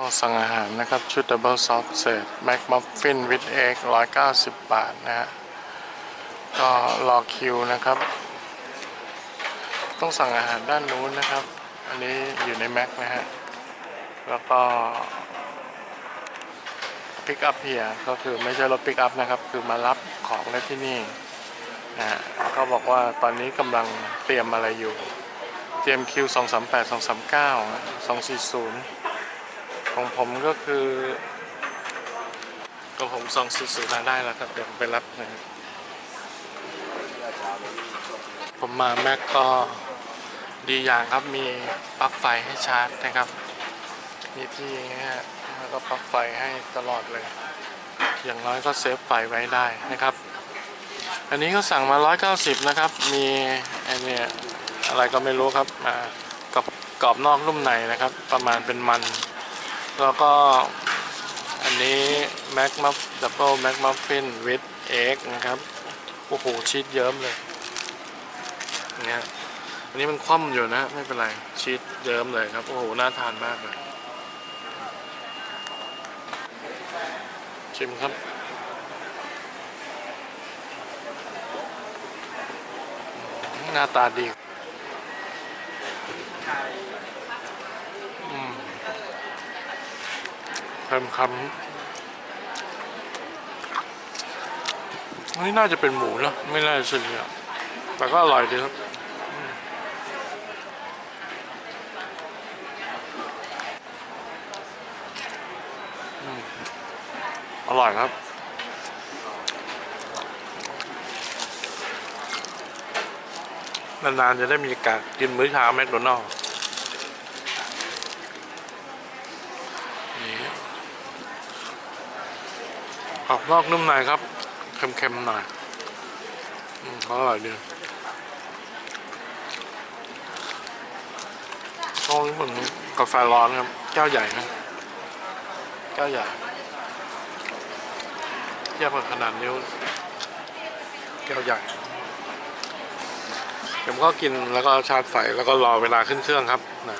ก็สั่งอาหารนะครับ ชุดดับเบิลซอฟเศษแม็กมัฟฟินวิดเอ็กร้อยเก้าสิบบาทนะฮะก็รอคิวนะครับ ต้องสั่งอาหารด้านนู้นนะครับ อันนี้อยู่ในแม็กนะฮะ แล้วก็ปิกอัพเฮียก็คือไม่ใช่รถปิกอัพนะครับ คือมารับของได้ที่นี่นะฮะก็บอกว่าตอนนี้กำลังเตรียมอะไรอยู่เตรียมคิว238 239 240 ของผมก็คือก็ผม240มาได้แล้วครับ เดี๋ยวผมไปรับนะครับผมมาแม็กก็ดีอย่างครับมีปลั๊กไฟให้ชาร์จนะครับ มีที่อย่างเงี้ยฮะแล้วก็ปลั๊กไฟให้ตลอดเลย อย่างน้อยก็เซฟไฟไว้ได้นะครับ อันนี้ก็สั่งมา 190 นะครับ มีไอเนี่ยอะไรก็ไม่รู้ครับมากับกรอบนอกนุ่มในนะครับ ประมาณเป็นมัน แล้วก็อันนี้แม็กมัฟดับเบิลแม็กมัฟฟินวิดเอ็กนะครับ โอ้โหชีสเยิ้มเลยเงี้ยอันนี้มันคว่ำอยู่นะ ไม่เป็นไร ชีสเยิ้มเลยครับ โอ้โห น่าทานมากเลย ชิมครับหน้าตาดี อืม เพิ่มคำนี้น่าจะเป็นหมูนะไม่น่าจะเนื้อแต่ก็อร่อยดีครับอืมอืมอร่อยครับนานๆจะได้มีโอกาสกินมื้อเช้าแมคโดนัลล์ ออกนอกนุ่มในครับ เค็มๆหน่อยอืมเขาอร่อยดีช่องนี้เหมือนกาแฟร้อนครับ แก้วใหญ่นะแก้วใหญ่เทียบกับขนาดนิ้วแก้วใหญ่ผมก็กินแล้วก็ชาร์จไฟแล้วก็รอเวลาขึ้นเครื่องครับนะ